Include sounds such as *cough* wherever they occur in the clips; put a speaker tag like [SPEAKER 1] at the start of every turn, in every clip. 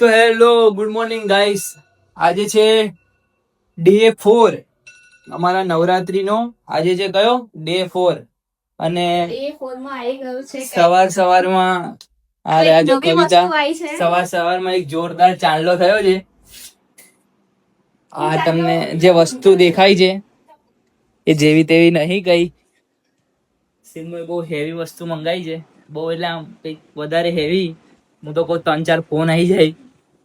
[SPEAKER 1] તો hello good morning guys. આજે છે ડે ફોર અમારા નવરાત્રીનો આજે છે કયો? ડે ફોર અને. સવાર સવારમાં આ રહ્યા જો કવિતા
[SPEAKER 2] વસ્તુ આવી છે.
[SPEAKER 1] સવાર સવારમાં એક જોરદાર ચાંદલો થયો છે. આ તમને જે વસ્તુ દેખાય છે એ જેવી તેવી નહીં કઈ. સિંહે બહુ હેવી વસ્તુ મંગાઈ છે. બહુ એટલે આમ કંઈક વધારે હેવી હું તો કહું ત્રણ ચાર ફોન આવી જાય.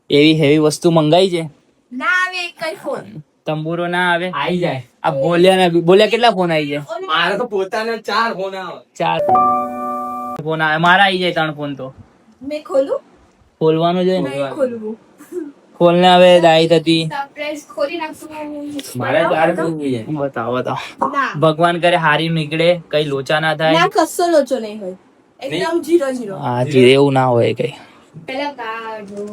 [SPEAKER 1] એવી હેવી વસ્તુ મંગાઈ છે?
[SPEAKER 2] ના આવે કઈ ફોન
[SPEAKER 1] તંબુરો ના આવે?
[SPEAKER 3] આવી જાય.
[SPEAKER 1] આ બોલ્યા ના બોલ્યા કેટલા ફોન આવી જાય
[SPEAKER 3] મારે તો પોતાના ચાર ફોન આવે.
[SPEAKER 1] ચાર ફોન આવે. મારા આવી જાય ત્રણ ફોન તો.
[SPEAKER 2] મેં ખોલું?
[SPEAKER 1] ખોલવાનું છે ને?
[SPEAKER 2] નહીં ખોલવું.
[SPEAKER 1] ખોલને હવે દાઈ થતી. બતાવો બતાવો. ભગવાન કરે હારી નીકળે કઈ લોચા ના થાય.
[SPEAKER 2] ના કસો લોચો નહીં હોય. એકદમ જીરો જીરો
[SPEAKER 1] હા એવું ના હોય કઈ.
[SPEAKER 2] પેલા કાઢો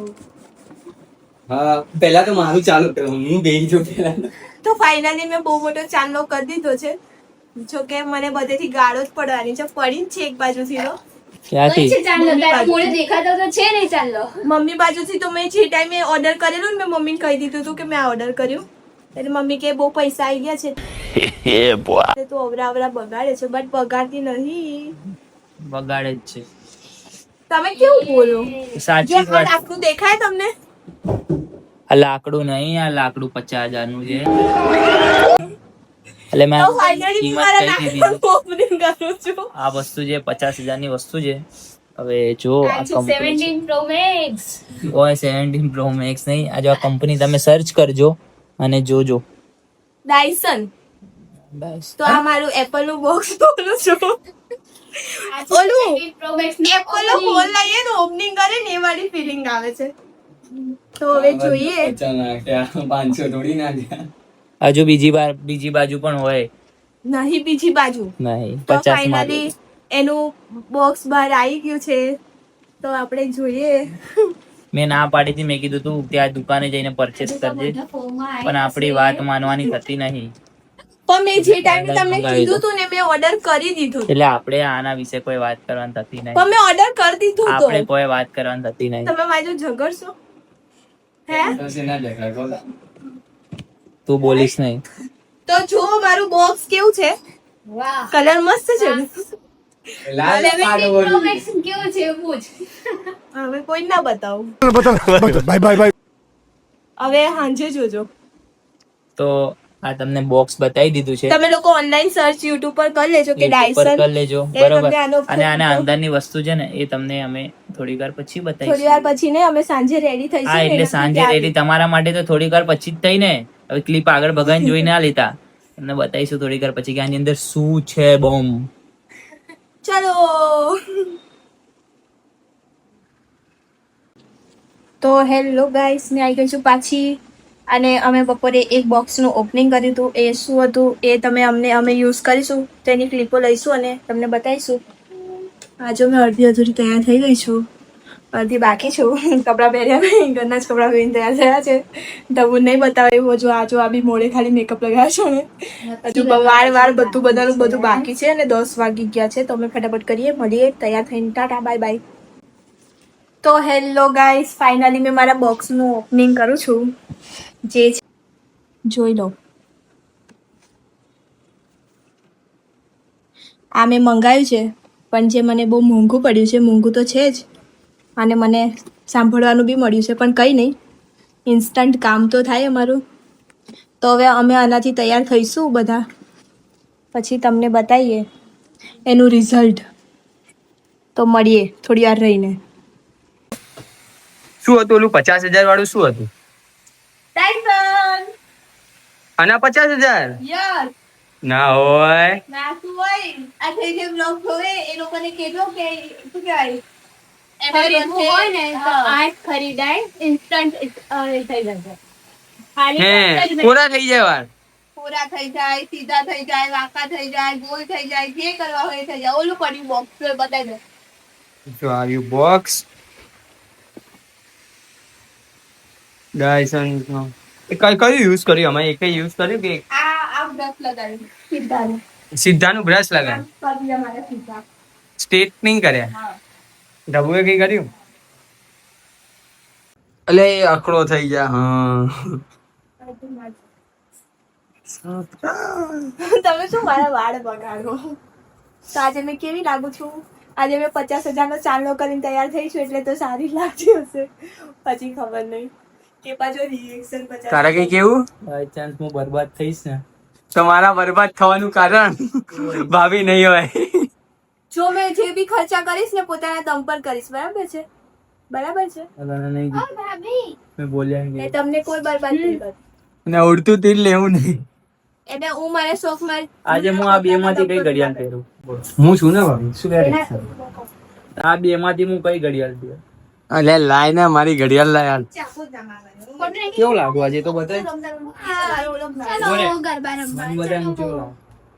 [SPEAKER 3] હા પેલા તો મારું ચાલુ કર્યું હું બેહી જો પહેલા.
[SPEAKER 4] તો ફાઇનલી મેં બહુ મોટો ચાંદલો કરી દીધો છે. જો કે મને બધેથી ગાળો જ પડવાની છે. પડી છે એક બાજુથી તો. મમ્મી બાજુથી. તો મેં જે ટાઈમે ઓર્ડર કરેલું ને મેં મમ્મીને કહી દીધું હતું કે મેં ઓર્ડર કર્યું. એટલે મમ્મી કે બહુ પૈસા આવી ગયા છે. *laughs* તું અવરા અવરા બગાડે છે બટ બગાડતી નહીં.
[SPEAKER 1] બગાડે જ છે.
[SPEAKER 4] તમે કેવું બોલો?
[SPEAKER 1] સાચી વાત.
[SPEAKER 4] આખું દેખાય તમને?
[SPEAKER 1] આ લાકડું નહીં આ લાકડું પચાસ હજારનું છે. એટલે મેં આ વસ્તુ છે પચાસ હજારની વસ્તુ છે. હવે જો આ કંપની ઓય સેવન્ટીન પ્રો મેક્સ નહીં. આ જો આ કંપની તમે સર્ચ કરજો અને જોજો.
[SPEAKER 4] ડાયસન
[SPEAKER 1] બસ
[SPEAKER 4] તો આ મારું એપલનું બોક્સ ખોલું છું. ઓલું એપલનું ખોલ લઈએ ને ઓપનિંગ કરે ને એ વાળી ફિલિંગ આવે છે. તો હવે જોઈએ.
[SPEAKER 3] પાંચસો થોડી નાખ્યા.
[SPEAKER 1] હજુ બીજી વાર બીજી બાજુ પણ હોય.
[SPEAKER 4] નહીં બીજી બાજુ.
[SPEAKER 1] નહીં પચાસ
[SPEAKER 4] એનું બોક્સ બહાર આવી ગયું છે. તો આપણે જોઈએ.
[SPEAKER 1] મેં ના પાડી હતી મેં કીધું તું ત્યાં દુકાને જઈને પરચેસ કરજે. પણ આપણી વાત માનવાની થતી નહીં.
[SPEAKER 4] પણ મેં જે ટાઈમે તમને કીધું તું ને મેં ઓર્ડર કરી દીધું.
[SPEAKER 1] એટલે આપણે આના વિશે કોઈ વાત કરવાની થતી નહીં.
[SPEAKER 4] પણ મેં ઓર્ડર કરી દીધું
[SPEAKER 1] આપણે કોઈ વાત કરવાની થતી નહીં.
[SPEAKER 4] તમે મારી ઝઘડશો હે
[SPEAKER 3] પછી ના દેખાય બોલો
[SPEAKER 1] તું બોલીશ નહીં.
[SPEAKER 4] તો જો મારું બોક્સ કેવું છે? કલર મસ્ત છે
[SPEAKER 3] લાલ
[SPEAKER 2] કેવું એવું જ.
[SPEAKER 4] હવે કોઈ ના બતાવું.
[SPEAKER 5] Bye bye bye.
[SPEAKER 4] હવે સાંજે જોજો.
[SPEAKER 1] તો આ તમને બોક્સ બતાવી દીધું છે.
[SPEAKER 4] તમે લોકો ઓનલાઈન સર્ચ યુટ્યુબ પર કરી લેજો કે
[SPEAKER 1] પર
[SPEAKER 4] ડાયસન
[SPEAKER 1] કરી લેજો બરોબર. અને આના અંદરની વસ્તુ છે ને એ તમને અમે થોડી વાર પછી
[SPEAKER 4] થોડી
[SPEAKER 1] બતાવીશું.
[SPEAKER 4] વાર પછી ને અમે સાંજે રેડી થઈશું
[SPEAKER 1] હા એટલે સાંજે રેડી તમારા માટે તો વાર પછી જ થઈ ને. હવે ક્લિપ આગળ ભગાઈને જોઈ ના લેતા તમને બતાવીશું વાર પછી કે આની અંદર શું છે બોમ્બ
[SPEAKER 4] ચલો. તો હેલો ગાઈસ મેં આવી ગઈ છું પાછી. અને અમે બપોરે એક બોક્સનું ઓપનિંગ કર્યું હતું. એ શું હતું? એ તમે અમને અમે યુઝ કરીશું. તેની ક્લિપો લઈશું અને તમને બતાવીશું. આજે મેં અડધી અધૂરી તૈયાર થઈ ગઈ છું. અડધી બાકી છું. *laughs* કપડાં પહેર્યા નહીં. ઘરના જ કપડાં પહેરીને તૈયાર થયા છે. તમને નહીં બતાવે એવું જો આ આ બી મોડે ખાલી મેકઅપ લગાવ્યા છો ને. હજુ વાર વાર બધું બધાનું બધું બાકી છે અને દસ વાગી ગયા છે. તો અમે ફટાફટ કરીએ. મળીએ. તૈયાર થઈને ટાટા. Bye bye. તો હેલો ગાઈસ ફાઇનલી મેં મારા બોક્સનું ઓપનિંગ કરું છું. જે જોઈ લો આ મેં મંગાવ્યું છે, પણ જે મને બહુ મોંઘું પડ્યું છે, મોંઘું તો છે જ. અને મને સાંભળવાનું બી મળ્યું છે, પણ કંઈ નહીં. ઇન્સ્ટન્ટ કામ તો થાય અમારું. તો હવે અમે આનાથી તૈયાર થઈશું બધા. પછી તમને બતાવીએ એનું રિઝલ્ટ તો મળીએ થોડી વાર રહીને.
[SPEAKER 3] શું હતું ઓલું પચાસ હજાર વાળું શું હતું? પચાસ હજાર?
[SPEAKER 4] યસ
[SPEAKER 3] ના હોય.
[SPEAKER 4] ના શું હોય. આ થઈ જે બ્લોગ જોવે એ લોકોને કહેજો કે શું કહેવાય?
[SPEAKER 2] ખરીદવું હોય ને તો આઠ ખરીદાય. ઇન્સ્ટન્ટ થઈ જશે.
[SPEAKER 3] પૂરા થઈ જાય વાર.
[SPEAKER 4] પૂરા થઈ જાય સીધા થઈ જાય વાંકા થઈ જાય ગોલ થઈ જાય જે કરવા હોય થઈ જાય. ઓલું પડ્યું બોક્સ બતાવી દે.
[SPEAKER 3] જો આવ્યું બોક્સ ડાયસન એ કઈ કયું યુઝ કર્યું અમે એક યુઝ કર્યું કે
[SPEAKER 4] આ આ બ્રશ લગાવ્યું સીધા
[SPEAKER 3] નું બ્રશ લગાવ્યું સ્ટ્રેટનિંગ કર્યા ડબુએ કઈ કર્યું અલે એ અકડો થઈ ગયા હા
[SPEAKER 4] તમે શું મારા વાળ બગાડો તો આજે મેં કેવી લાગુ છું આજે મેં પચાસ હજારનો ચાંદલો કરીને તૈયાર થઈ છું એટલે તો સારી લાગતી હશે પછી ખબર નહીં કે પાછો રિએક્શન પચાસ
[SPEAKER 3] તારે કઈ કેવું?
[SPEAKER 1] બાય ચાન્સ હું બરબાદ થઈશ ને.
[SPEAKER 3] તમારા બરબાદ થવાનું કારણ? ભાભી નહીં હોય.
[SPEAKER 4] જો મેં જે બી ખર્ચા કરીશ ને પોતાના દમ પર કરીશ બરાબર છે? બરાબર છે?
[SPEAKER 1] અલાને નહીં
[SPEAKER 2] ભાભી.
[SPEAKER 1] મેં બોલ્યા નહીં.
[SPEAKER 4] તમને કોઈ બરબાદ નહીં કરે
[SPEAKER 3] ને ઉડતું તીર લેવું નહીં.
[SPEAKER 4] એટલે હું મારા શોખમાં
[SPEAKER 1] આજે હું આ બે માંથી કઈ ઘડિયાળ પહેરું?
[SPEAKER 3] હું છું ને ભાભી? શું
[SPEAKER 1] આ બે માંથી હું કઈ ઘડિયાળ પહેરું?
[SPEAKER 3] અલે લાય ને મારી ઘડિયાળ લાય
[SPEAKER 2] ના મારવાનું.
[SPEAKER 1] કેવું લાગુ આજે તો લાગુ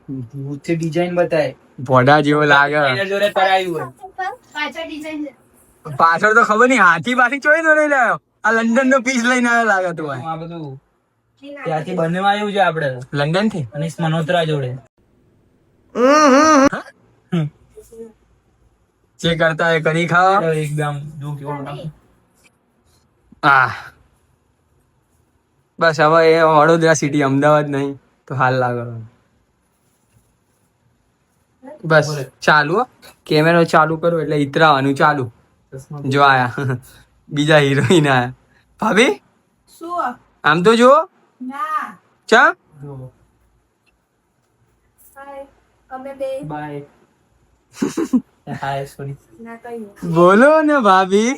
[SPEAKER 1] ઊંચી ડિઝાઇન બતાય
[SPEAKER 3] ભોડા જેવો લાગે.
[SPEAKER 1] જોડે કરાયું હોય.
[SPEAKER 2] પાછળ ડિઝાઇન
[SPEAKER 3] પાછળ તો ખબર નહીં હાથી પાછી ચોઈ તો નહીં લાવ્યો આ લંડન નો પીસ લઈને આવ્યો લાગે તું
[SPEAKER 1] આ બધું ત્યાંથી બંને આવ્યું છે આપડે
[SPEAKER 3] લંડનથી
[SPEAKER 1] અને મનોત્રા જોડે.
[SPEAKER 3] જે કરતા એ કરી ખાવા
[SPEAKER 1] એકદમ જો કેવો
[SPEAKER 3] આ બસ હવે એ વડોદરા સિટી અમદાવાદ નહીં તો હાલ લાગે બસ ચાલુ કેમેરો ચાલુ કરો એટલે ઇતરાવાનું ચાલુ. જો આયા. બીજા હિરોઈન આયા. ભાભી?
[SPEAKER 4] શું?
[SPEAKER 3] આમ તો જુઓ. ચા
[SPEAKER 4] અમે બે.
[SPEAKER 1] બાય *laughs* હાય સોરી
[SPEAKER 4] ના
[SPEAKER 3] બોલો ને ભાભી.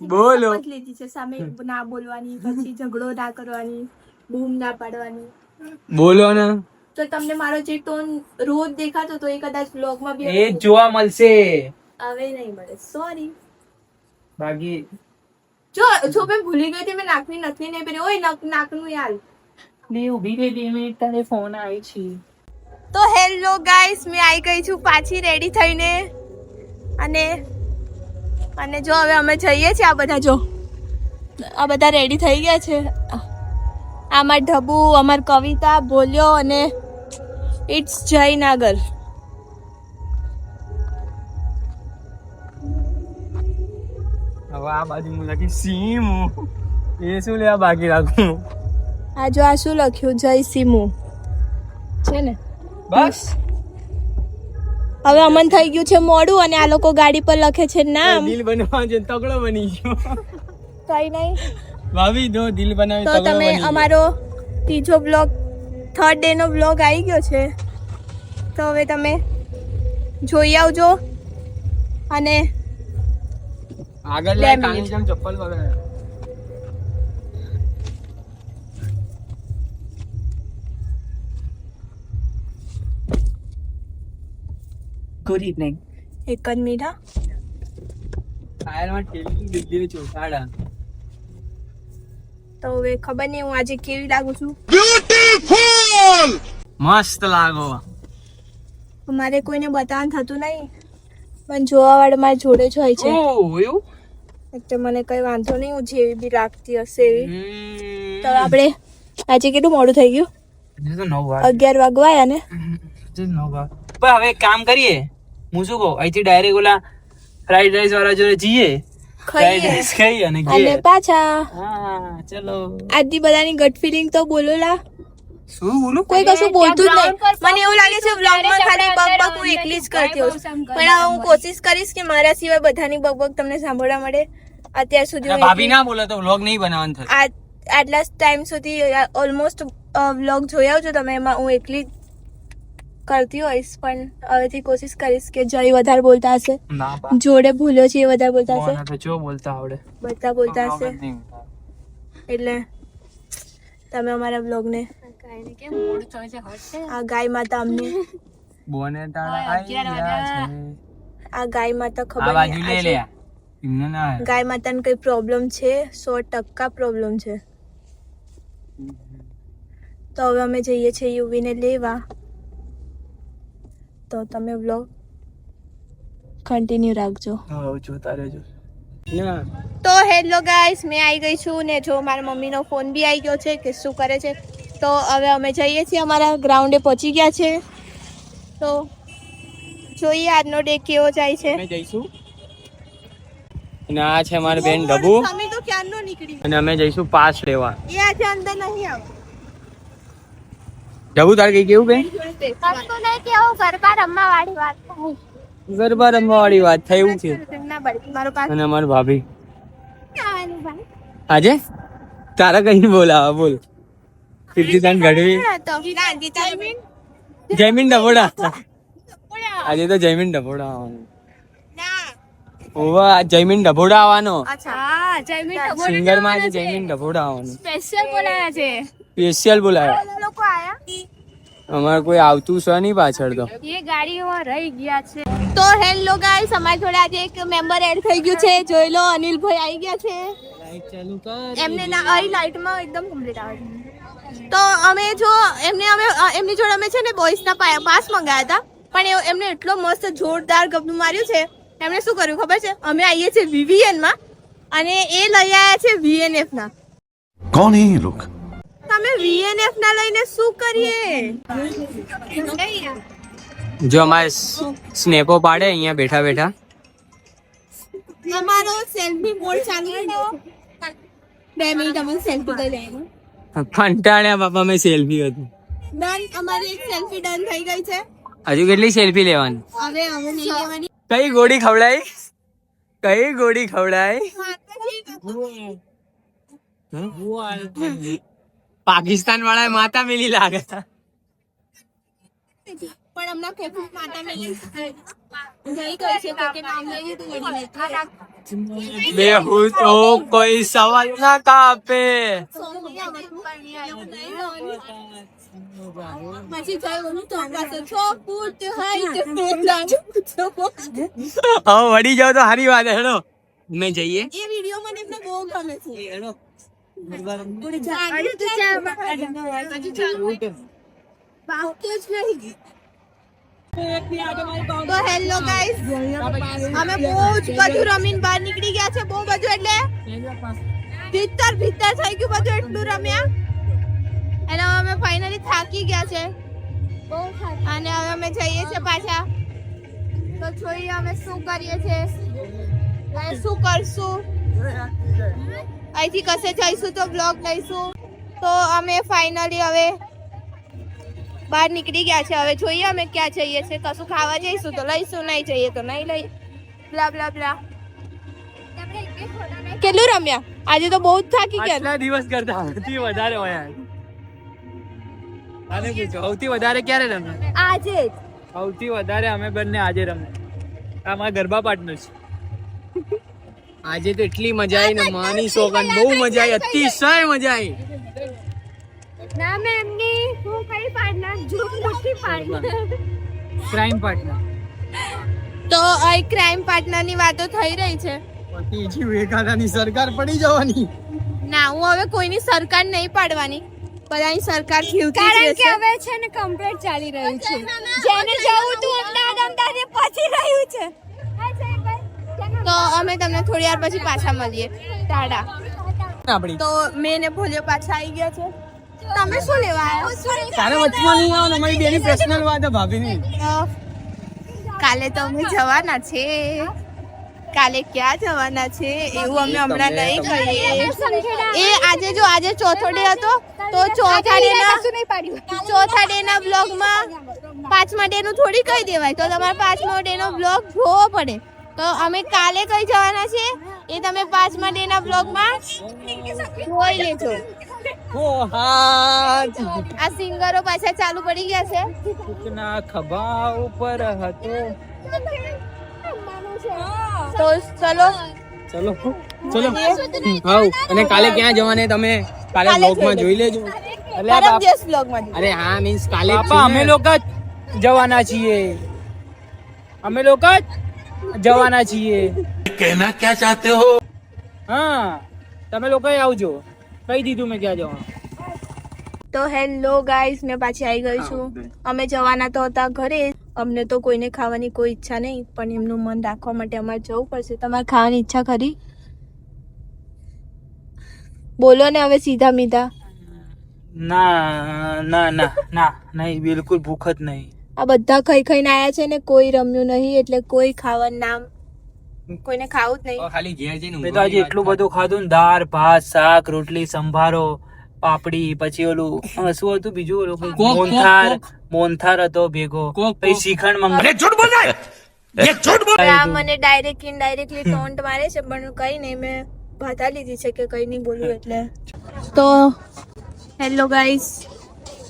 [SPEAKER 3] બોલો.
[SPEAKER 4] લીધી છે સામે ના બોલવાની પછી ઝઘડો ના કરવાની બૂમ ના પાડવાની.
[SPEAKER 3] બોલો ને.
[SPEAKER 4] તો તમને મારો જે ટોન રોજ દેખાતો તો એ કદાચ બ્લોગમાં બી
[SPEAKER 1] એ જોવા મળશે.
[SPEAKER 4] હવે નહીં મળે. સોરી
[SPEAKER 1] બાકી
[SPEAKER 4] જો જો મેં ભૂલી ગઈ હતી મેં નાકની નથી નહીં પહેરી ઓય નાક નાકનું યાર.
[SPEAKER 1] લે ઊભી રહી બે મિનિટ તારે ફોન આવી છે.
[SPEAKER 4] તો હેલો ગાઈસ મેં આવી ગઈ છું પાછી રેડી થઈને. અને અને જો હવે અમે જઈએ છીએ આ બધા જો. આ બધા રેડી થઈ ગયા છે. આમાં ઢબુ અમાર કવિતા બોલ્યો અને ઇટ્સ જયનગર
[SPEAKER 3] હવે આ બાજુ હું લખી સીમુ. એ શું લેવા બાકી રાખું?
[SPEAKER 4] આ જો આ શું લખ્યું? જય સીમુ. છે ને?
[SPEAKER 1] બસ.
[SPEAKER 4] હવે અમન થઈ ગયું છે મોડું અને આ લોકો ગાડી પર લખે છે નામ.
[SPEAKER 3] દિલ બનવા છે તગડો બની ગયો.
[SPEAKER 4] કઈ નહીં.
[SPEAKER 3] ભાભી જો દિલ બનાવી
[SPEAKER 4] તો તમે અમારો ત્રીજો બ્લોગ થર્ડ ડે નો બ્લોગ આવી ગયો છે. તો હવે તમે જોઈ આવજો. અને
[SPEAKER 3] આગળ. ચપ્પલ વગર
[SPEAKER 1] ગુડ ઇવનિંગ
[SPEAKER 4] એક જ મિનિટ હા.
[SPEAKER 3] ટાયરમાં ઠેલી દીધી ચોખાડા
[SPEAKER 4] તો હવે ખબર નહીં હું આજે કેવી લાગુ છું?
[SPEAKER 3] મસ્ત લાગો.
[SPEAKER 4] મારે કોઈને બતાવવાનું થતું નહીં પણ જોવા વાળા મારી જોડે જ હોય છે.
[SPEAKER 3] એવું?
[SPEAKER 4] એટલે મને કઈ વાંધો નહીં હું જેવી બી લાગતી હશે એવી.
[SPEAKER 3] હમ.
[SPEAKER 4] તો આપણે આજે કેટલું મોડું થઈ ગયું?
[SPEAKER 1] તો નવ
[SPEAKER 4] અગિયાર વાગવાયા ને?
[SPEAKER 1] નવ વાર પણ હવે એક કામ કરીએ. હું શું કહું અહીંથી ડાયરેક્ટ ઓલા ફ્રાઈડ રાઈસ વાળા જોડે જઈએ. ફ્રાઈડ રાઈસ ખાઈ અને
[SPEAKER 4] અને પાછા.
[SPEAKER 1] હા ચલો.
[SPEAKER 4] આજની બધાની ગટ ફિલિંગ તો બોલો લા.
[SPEAKER 1] શું બોલું?
[SPEAKER 4] કોઈ કશું બોલતું જ નહીં. મને એવું લાગે છે વ્લોગમાં ખાલી બકબક હું એકલી જ કરતી હોઉં. પણ હું કોશિશ કરીશ કે મારા સિવાય બધાની બકબક તમને સાંભળવા મળે. અત્યાર સુધી હું
[SPEAKER 3] ભાભી ના બોલે તો વ્લોગ નહીં બનાવવાનું થશે.
[SPEAKER 4] આટલા ટાઈમ સુધી ઓલમોસ્ટ વ્લોગ જોયા છો તમે. એમાં હું એકલી જ કરતી હોઈશ પણ હવેથી કોશિશ કરીશ કે જય વધારે બોલતા હશે. જોડે ભૂલ્યો છે એ વધારે બોલતા હશે.
[SPEAKER 1] બોલતા આવડે.
[SPEAKER 4] બધા બોલતા હશે. એટલે તમે અમારા
[SPEAKER 2] છે હટશે
[SPEAKER 4] આ ગાય માતા અમને. આ ગાય માતા ખબર
[SPEAKER 3] ના.
[SPEAKER 4] ગાય માતાને કઈ પ્રોબ્લેમ છે? સો ટકા પ્રોબ્લેમ છે. તો હવે અમે જઈએ છીએ યુવીને લેવા. તો તમે વ્લોગ કન્ટિન્યુ રાખજો.
[SPEAKER 1] હા જોતા રહેજો.
[SPEAKER 3] ના.
[SPEAKER 4] તો હેલો ગાઈસ મેં આવી ગઈ છું ને જો મારા મમ્મીનો ફોન બી આવી ગયો છે કે શું કરે છે. તો હવે અમે જઈએ છીએ અમારા ગ્રાઉન્ડે પહોંચી ગયા છે. તો જોઈએ આજનો ડે કેવો જાય છે.
[SPEAKER 3] અમે જઈશું. અને આ છે મારી બેન ડબુ.
[SPEAKER 4] અમે તો ક્યારનો નીકળી? નીકળી
[SPEAKER 3] અને અમે જઈશું પાસ લેવા
[SPEAKER 4] એ આજે અંદર નહીં આવ.
[SPEAKER 3] જવું તાર કઈ કેવું કઈ?
[SPEAKER 2] કશું નહીં કેવું ગરબા રમવા વાળી વાત થાય
[SPEAKER 3] ગરબા રમવા વાળી વાત થાય એવું છે.
[SPEAKER 4] ના બળી મારો પાસ
[SPEAKER 3] અને અમાર ભાભી? આજે? તારા કઈ બોલાવા બોલ. કીર્તિદાન ગઢવી? જયમીન ડબોડા આજે તો જયમીન ડબોડા આવવાનું.
[SPEAKER 4] ના.
[SPEAKER 3] ઓવા જયમીન ડભોડા આવવાનો.
[SPEAKER 4] અચ્છા. હા જયમીન
[SPEAKER 3] સિંગરમાં જયમીન ડભોડા આવવાનું.
[SPEAKER 4] સ્પેશિયલ બોલાયા છે.
[SPEAKER 3] સ્પેશિયલ બોલાયા.
[SPEAKER 4] લોકો આયા?
[SPEAKER 3] અમાર કોઈ આવતું છે નહીં પાછળ તો.
[SPEAKER 4] એ ગાડીમાં રહી ગયા છે. તો હેલો ગાઈસ અમાર જોડે આજે એક મેમ્બર એડ થઈ ગયું છે. જોઈ લો અનિલભાઈ આવી ગયા છે. લાઈટ ચાલુ કર એમને ના આઈ લાઈટમાં એકદમ કમ્પ્લીટ આવે છે. તો અમે જો એમને અમે એમની જોડે અમે છે ને બોયસના પાસ મંગાયા હતા. પણ એમને એટલો મસ્ત જોરદાર ગબનું માર્યું છે. એમણે શું કર્યું ખબર છે? અમે આવીએ છીએ વીવીએનમાં અને એ લઈ આવ્યા છે
[SPEAKER 5] વીએનએફના કોણ એ લોકો
[SPEAKER 4] તમે વીએનએફ ના લઈને શું કરીએ?
[SPEAKER 3] જો અમારે સ્નેપો પાડે અહીંયા બેઠા બેઠા.
[SPEAKER 4] અમારો સેલ્ફી મોડ ચાલુ બે મિનિટ અમે સેલ્ફી કરી લઈએ.
[SPEAKER 3] કંટાળ્યા બાપા મેં સેલ્ફી હતું.
[SPEAKER 4] ડન અમારી એક સેલ્ફી ડન થઈ ગઈ છે.
[SPEAKER 3] હજુ કેટલી સેલ્ફી લેવાની?
[SPEAKER 4] હવે અમે નહીં લેવાની
[SPEAKER 3] કઈ ગોળી ખવડાઈ? કઈ ગોળી ખવડાઈ? પાકિસ્તાન વાળા માતા મિલી લાગે
[SPEAKER 4] પણ હમણાં કેફી માતા મિલી નહીં કહી છે તો કે નામ તો
[SPEAKER 3] કોઈ સવાલ ના કાપે.
[SPEAKER 4] પછી થયું તો છ
[SPEAKER 3] જાવ તો સારી વાત હેડો. મેં જઈએ.
[SPEAKER 4] એ વીડિયો મને બહુ ગમે છે. તો હેલો ગાઈસ અમે બહુ જ બધું રમીને બહાર નીકળી ગયા છે બહુ બધું એટલે ભીતર ભીતર થઈ ગયું બધું એટલું રમ્યા. અને હવે અમે ફાઇનલી થાકી ગયા છે. અને હવે અમે જઈએ છીએ પાછા. તો જોઈએ અમે શું કરીએ છીએ. શું કરશું? અહીંથી કશે જઈશું તો બ્લોગ લઈશું. તો અમે ફાઇનલી હવે બહાર નીકળી ગયા છે. હવે જોઈએ અમે ક્યાં જઈએ છીએ કશું ખાવા જઈશું તો લઈશું નહીં જઈએ તો નહીં લઈ. બ્લા બ્લા બ્લા કેટલું રમ્યા? આજે તો બહુ જ થાકી ગયા.
[SPEAKER 3] આટલા દિવસ કરતા સૌથી વધારે હોય આને પૂછો સૌથી વધારે ક્યારે રમે?
[SPEAKER 4] આજે
[SPEAKER 1] સૌથી વધારે અમે બંને આજે રમે. આ મારા ગરબા પાર્ટનર છે.
[SPEAKER 3] આજે તો એટલી મજા આવી ને માની સોગન બહુ મજા આવી અતિશય મજા આવી
[SPEAKER 2] ના મેં એમની હું કઈ પાડના જૂઠ મુઠ્ઠી પાડના
[SPEAKER 1] ક્રાઇમ પાર્ટનર
[SPEAKER 4] તો અહીં ક્રાઇમ પાર્ટનરની વાતો થઈ રહી છે.
[SPEAKER 3] પતિજી વેકાદાની સરકાર પડી જવાની.
[SPEAKER 4] ના હું હવે કોઈની સરકાર નહીં પાડવાની. બધાની સરકાર થયું
[SPEAKER 2] કારણ કે હવે છે ને કમ્પ્લેટ ચાલી રહ્યું છે. જેને જવું તું અમદાવાદ અમદાવાદ પછી રહ્યું છે.
[SPEAKER 4] તો અમે તમને થોડી વાર પછી પાછા મળીએ. ટાડા.
[SPEAKER 3] આપણી.
[SPEAKER 4] તો મેં ને ભોલ્યો પાછા આવી ગયા છે. તમે શું લેવા આવ્યા
[SPEAKER 3] તારે વચમાં નહીં આવો અમારી બેની પર્સનલ વાત છે ભાભીની.
[SPEAKER 4] કાલે તો અમે જવાના છે. કાલે ક્યાં જવાના છે? એવું અમે હમણાં નહીં કહીએ. એ આજે જો આજે ચોથો ડે હતો તો ચોથા ડે ના ચોથા ડે ના બ્લોગમાં પાંચમા ડે નું થોડી કહી દેવાય. તો તમારે પાંચમો ડે નો બ્લોગ જોવો પડે. તો અમે કાલે કઈ જવાના છે એ તમે પાંચમા ડે ના બ્લોગમાં જોઈ લેજો આ સિંગરો પાછા ચાલુ પડી ગયા છે.
[SPEAKER 1] ના ખભા ઉપર હતો.
[SPEAKER 4] તો ચલો.
[SPEAKER 3] ચલો ચલો. હાઉ અને કાલે ક્યાં જવાને તમે? કાલે બ્લોગમાં
[SPEAKER 4] જોઈ
[SPEAKER 3] લેજો.
[SPEAKER 4] પરમ દિવસ બ્લોગમાં
[SPEAKER 3] અરે હા મીન્સ કાલે
[SPEAKER 1] અમે લોકો જ જવાના છીએ. અમે લોકો જ જવાના છીએ.
[SPEAKER 5] કહેના ક્યાં ચાહતે હો?
[SPEAKER 1] હા તમે લોકો આવજો. કહી દીધું મેં ક્યાં જવાનું.
[SPEAKER 4] તો હેલો ગાઈસ મેં પાછી આવી ગઈ છું. અમે જવાના તો હતા ઘરે. અમને તો કોઈને ખાવાની કોઈ ઈચ્છા નહીં પણ એમનું મન રાખવા માટે અમારે જવું પડશે. તમારે ખાવાની ઈચ્છા ખરી? બોલો ને હવે સીધા મીધા.
[SPEAKER 1] ના ના ના ના નહીં બિલકુલ ભૂખ જ નહીં.
[SPEAKER 4] આ બધા ખાઈ ખાઈને આયા છે ને કોઈ રમ્યું નહીં એટલે કોઈ ખાવાનું નામ કોઈને ખાવું જ નહીં.
[SPEAKER 3] ખાલી ઘેર જઈને
[SPEAKER 1] મેં તો આજે એટલું બધું ખાધું ને દાળ ભાત શાક રોટલી સંભારો પાપડી પછી ઓલું શું હતું બીજું ઓલું મોનથાર મોનથાર હતો ભેગો. પછી
[SPEAKER 5] શીખંડ મંગાવે ઝૂઠ
[SPEAKER 4] બોલાય! મને ડાયરેક્ટ ઇન ડાયરેક્ટલી ટોન્ટ મારે છે પણ કઈ નહીં મેં ભાતા લીધી છે કે કઈ નહીં બોલું એટલે. તો હેલો ગાઈસ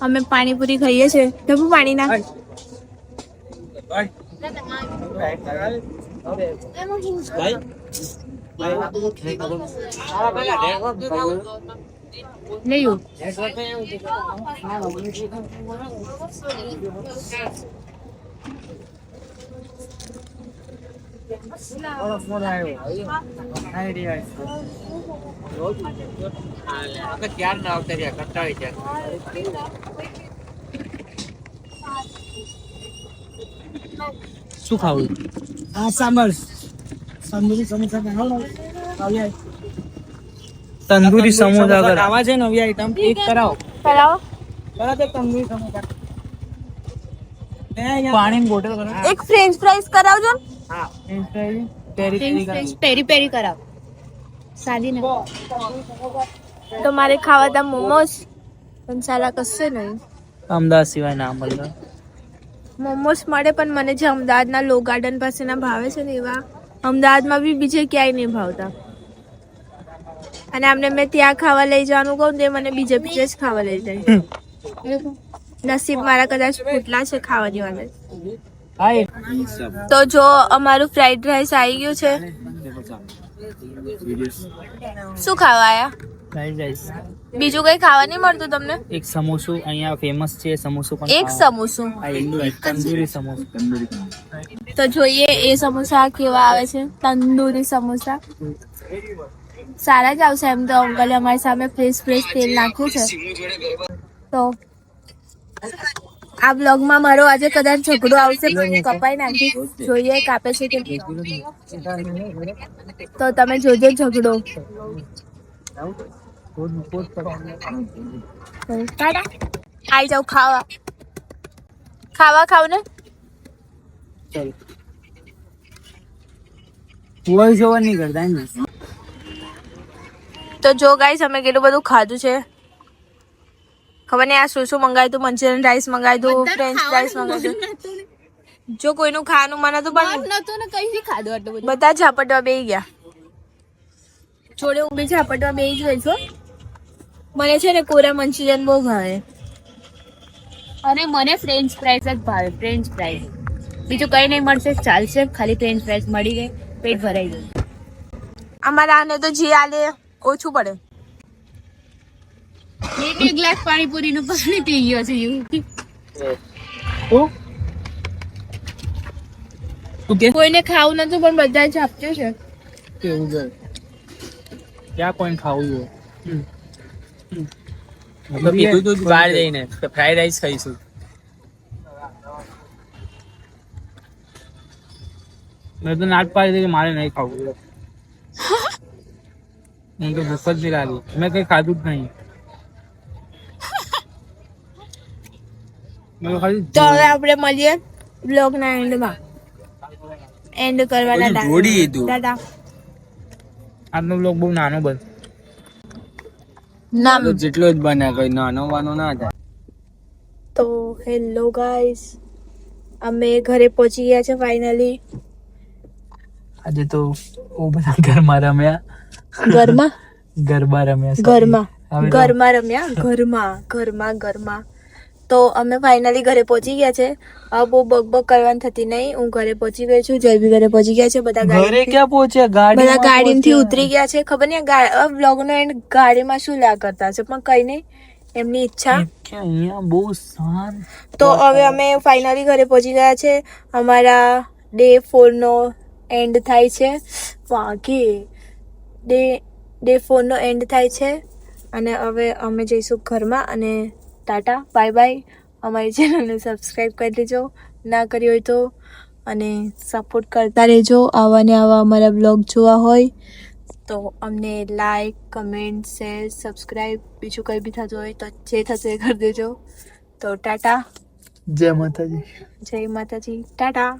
[SPEAKER 4] અમે પાણીપુરી ખાઈએ છે ડબ્બુ પાણી ના લેયું
[SPEAKER 3] ક્યાર ના આવતા રહ્યા? કંટાળી ગયા.
[SPEAKER 1] શું ખાવું? તંદૂરી સમોસા
[SPEAKER 6] આવા છે નવી આઈટમ એક કરાવો
[SPEAKER 4] કરાવો.
[SPEAKER 6] કરાવો. તો તંદૂરી સમોસા.
[SPEAKER 1] પાણી બોટલ કરાવો
[SPEAKER 4] એક ફ્રેન્ચ ફ્રાઈઝ કરાવજો
[SPEAKER 6] હા ફ્રેન્ચ ફ્રાઈઝ પેરી પેરી કરાવો.
[SPEAKER 4] પેરી પેરી કરાવો. સાદી ને તો મારે ખાવા હતા મોમોસ પણ સારા કશે નહીં.
[SPEAKER 1] અમદાવાદ સિવાય ના મળે.
[SPEAKER 4] મોમોસ મળે પણ મને જે અમદાવાદના લો ગાર્ડન પાસેના ભાવે છે ને એવા અમદાવાદમાં બી બીજે ક્યાંય નહીં ભાવતા. અને આમને મેં ત્યાં ખાવા લઈ જવાનું કહું તે મને બીજે બીજે જ ખાવા લઈ જાય. નસીબ મારા કદાચ ફૂટલા છે ખાવાની વાળા તો જો અમારું ફ્રાઈડ રાઈસ આવી ગયું છે. શું ખાવા આયા
[SPEAKER 1] ફ્રાઈડ રાઈસ
[SPEAKER 4] બીજું કઈ ખાવા નહીં મળતું તમને?
[SPEAKER 1] એક સમોસું અહીંયા ફેમસ છે સમોસું પણ
[SPEAKER 4] એક સમોસું?
[SPEAKER 1] તંદૂરી સમોસું.
[SPEAKER 4] તો જોઈએ એ સમોસા કેવા આવે છે. તંદૂરી સમોસા. સારા જ આવશે એમ તો અંકલે અમારી સામે ફ્રેશ ફ્રેશ તેલ નાખ્યું છે. તો આ બ્લોગમાં મારો આજે કદાચ ઝઘડો આવશે પણ કપાઈ નાખી જોઈએ કાપે છે કે તો તમે જોજો ઝઘડો. આઈ જાવ ખાવા. ખાવા ખાવ ને.
[SPEAKER 1] વોઇસ ઓવર નહીં કરતા
[SPEAKER 4] તો જો ગાઈસ અમે કેટલું બધું ખાધું છે. ખબર નહીં આ શું શું મંગાવ્યું હતું મંચુરિયન રાઈસ મંગાવ્યું હતું ફ્રેન્ચ રાઈસ મંગાવ્યું હતું જો કોઈનું ખાવાનું મને તો પણ
[SPEAKER 2] નતું ને કઈ ખાધું આટલું બધું.
[SPEAKER 4] બધા ઝાપટવા બેસી ગયા. જોડે હું બી ઝાપટવા બેહી જ ગઈ છું મને છે ને કોરા મંચુરિયન બહુ ભાવે.
[SPEAKER 2] અને મને ફ્રેન્ચ ફ્રાઈઝ જ ભાવે ફ્રેન્ચ ફ્રાઈઝ. બીજું કઈ નહીં મળશે ચાલશે. ખાલી ફ્રેન્ચ ફ્રાઈઝ મળી ગઈ પેટ ભરાઈ ગયું.
[SPEAKER 4] અમારા આને તો જે આલે ઓછું પડે.
[SPEAKER 2] એક એક ગ્લાસ પાણીપુરી નું પાણી પી ગયો છે યુ
[SPEAKER 4] કોઈને ખાવું નતું પણ બધા ઝાપટ્યું છે.
[SPEAKER 1] કેવું છે? ક્યાં કોઈને ખાવું જોઈએ
[SPEAKER 3] તો તું બહાર જઈને ફ્રાઈડ રાઈસ ખાઈશું.
[SPEAKER 1] મેં તો નાટ પાડી કે મારે નહીં ખાવું. *laughs* હું તો ભૂખ જ નહીં લાગી. મેં કઈ ખાધું જ નહીં. તો
[SPEAKER 4] હવે આપણે મળીએ બ્લોગના એન્ડમાં એન્ડ કરવાના
[SPEAKER 3] જોડી
[SPEAKER 4] દાદા.
[SPEAKER 1] આજનો બ્લોગ બહુ નાનો બન
[SPEAKER 4] નામ.
[SPEAKER 3] જેટલો જ બને કોઈ નાનો વાનો ના થાય.
[SPEAKER 4] તો હેલો ગાઈસ અમે ઘરે પહોંચી ગયા છે ફાઇનલી
[SPEAKER 1] આજે તો ઓ બધા ઘરમાં રમ્યા.
[SPEAKER 4] ઘરમાં? *laughs*
[SPEAKER 1] ગરબા રમ્યા
[SPEAKER 4] ઘરમાં. ઘરમાં રમ્યા? ઘરમાં ઘરમાં ઘરમાં. તો અમે ફાઇનલી ઘરે પહોંચી ગયા છે. હવે બહુ બકબક કરવાની થતી નહીં. હું ઘરે પહોંચી ગઈ છું જય બી ઘરે પહોંચી ગયા છે બધા
[SPEAKER 1] ઘરે
[SPEAKER 4] ગાડી
[SPEAKER 1] ક્યાં પહોંચ્યા? ગાડી
[SPEAKER 4] બધા ગાડીમાંથી ઉતરી ગયા છે. ખબર નહીં બ્લોગ નો એન્ડ ગાડીમાં શું લા કરતા છે પણ કઈ નહીં એમની ઈચ્છા.
[SPEAKER 1] અહીંયા બહુ શાંત
[SPEAKER 4] તો હવે અમે ફાઇનલી ઘરે પહોંચી ગયા છે. અમારા ડે ફોરનો એન્ડ થાય છે. વાંકી ડે ડે ફોરનો એન્ડ થાય છે. અને હવે અમે જઈશું ઘરમાં અને ટાટા બાય બાય. અમારી ચેનલને સબસ્ક્રાઈબ કરી દેજો. ના કરી હોય તો અને સપોર્ટ કરતા રહેજો. આવા ને આવા અમારા બ્લોગ જોવા હોય તો અમને લાઈક કમેન્ટ શેર સબસ્ક્રાઈબ બીજું કંઈ બી થતું હોય તો જે થશે એ કરી દેજો. તો ટાટા.
[SPEAKER 1] જય માતાજી.
[SPEAKER 4] જય માતાજી. ટાટા.